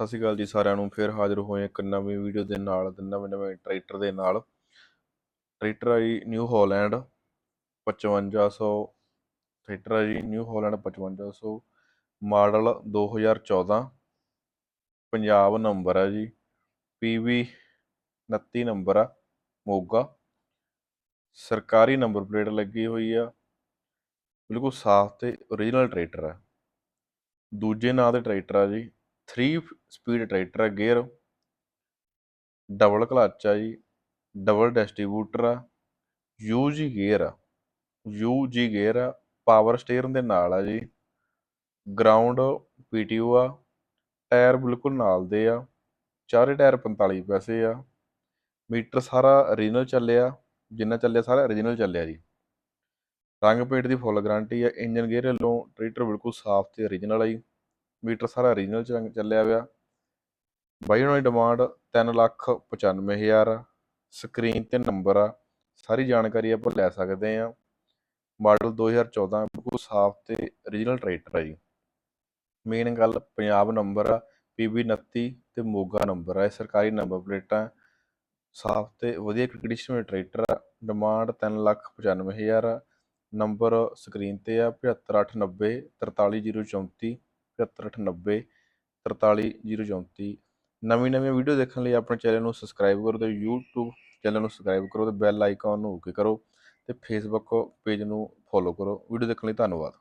ਸਤਿ ਸ਼੍ਰੀ ਅਕਾਲ ਜੀ ਸਾਰਿਆਂ ਨੂੰ, ਫਿਰ ਹਾਜ਼ਰ ਹੋਏ ਇੱਕ ਨਵੀਂ ਵੀਡੀਓ ਦੇ ਨਾਲ, ਤੇ ਨਵੇਂ ਨਵੇਂ ਟਰੈਕਟਰ ਦੇ ਨਾਲ। ਟਰੈਕਟਰ ਆ ਜੀ ਨਿਊ ਹਾਲੈਂਡ 5500 ਟਰੈਕਟਰ ਆ ਜੀ New Holland 5500 model 2014 Punjab number ਆ ਜੀ PV 29 ਨੰਬਰ ਆ, ਮੋਗਾ। ਸਰਕਾਰੀ ਨੰਬਰ ਪਲੇਟ ਲੱਗੀ ਹੋਈ ਆ, ਬਿਲਕੁਲ ਸਾਫ਼ ਤੇ ਓਰੀਜਨਲ ਟਰੈਕਟਰ ਆ। ਦੂਜੇ ਨਾਂ ਦੇ ਟਰੈਕਟਰ ਆ ਜੀ 3 ਸਪੀਡ ਟਰੈਕਟਰ ਆ ਗੇਅਰ ਡਬਲ ਕਲੱਚ ਆ ਜੀ ਡਬਲ ਡਿਸਟ੍ਰੀਬਿਊਟਰ ਆ ਯੂਜੀ ਗੇਅਰ ਆ ਯੂਜੀ ਗੇਅਰ ਆ ਪਾਵਰ ਸਟੀਅਰਿੰਗ ਦੇ ਨਾਲ ਆ ਜੀ। ਗਰਾਊਂਡ ਪੀਟੀਓ ਆ ਟਾਇਰ ਬਿਲਕੁਲ ਨਾਲ ਦੇ ਆ, ਚਾਰੇ ਟਾਇਰ 45 ਪੈਸੇ ਆ। ਮੀਟਰ ਸਾਰਾ ਓਰੀਜਨਲ ਚੱਲਿਆ, ਜਿੰਨਾ ਚੱਲਿਆ ਸਾਰਾ ਓਰੀਜਨਲ ਚੱਲਿਆ ਜੀ। ਰੰਗ ਪੇਟ ਦੀ ਫੁੱਲ ਗਾਰੰਟੀ ਆ ਇੰਜਨ ਗੇਅਰ ਵੱਲੋਂ ਟਰੈਕਟਰ ਬਿਲਕੁਲ ਸਾਫ਼ ਤੇ ਓਰੀਜਨਲ ਆ ਜੀ। ਮੀਟਰ ਸਾਰਾ ਓਰੀਜਨਲ ਚ ਚੱਲਿਆ ਹੋਇਆ। ਬਾਈ ਉਹਨਾਂ ਦੀ ਡਿਮਾਂਡ 3 ਲੱਖ 95 ਹਜ਼ਾਰ ਆ। ਸਕਰੀਨ ਤੇ ਨੰਬਰ ਆ। ਸਾਰੀ ਜਾਣਕਾਰੀ ਆਪਾਂ ਲੈ ਸਕਦੇ ਆ। ਮਾਡਲ 2014 ਬਿਲਕੁਲ ਸਾਫ਼ ਤੇ ਓਰੀਜਨਲ ਟਰੈਕਟਰ ਆ ਜੀ। ਮੇਨ ਗੱਲ ਪੰਜਾਬ ਨੰਬਰ ਆ PB 29 ਤੇ ਮੋਗਾ ਨੰਬਰ ਆ। ਇਹ ਸਰਕਾਰੀ ਨੰਬਰ ਪਲੇਟਾਂ ਸਾਫ਼ ਤੇ ਵਧੀਆ ਕੰਡੀਸ਼ਨ ਵਿੱਚ ਟਰੈਕਟਰ ਆ। ਡਿਮਾਂਡ 3 ਲੱਖ 95 ਹਜ਼ਾਰ ਆ। ਨੰਬਰ ਸਕਰੀਨ ਤੇ ਆ 75890 43034 75890 43034 ਨਵੀਂ ਨਵੀਂ ਵੀਡੀਓ ਦੇਖਣ ਲਈ ਆਪਣੇ ਚੈਨਲ ਨੂੰ ਸਬਸਕ੍ਰਾਈਬ ਕਰੋ ਤੇ YouTube ਚੈਨਲ ਨੂੰ ਸਬਸਕ੍ਰਾਈਬ ਕਰੋ ਤੇ ਬੈਲ ਆਈਕਨ ਨੂੰ ਓਕੇ ਕਰੋ ਤੇ Facebook ਪੇਜ ਨੂੰ ਫੋਲੋ ਕਰੋ। ਵੀਡੀਓ ਦੇਖਣ ਲਈ ਧੰਨਵਾਦ।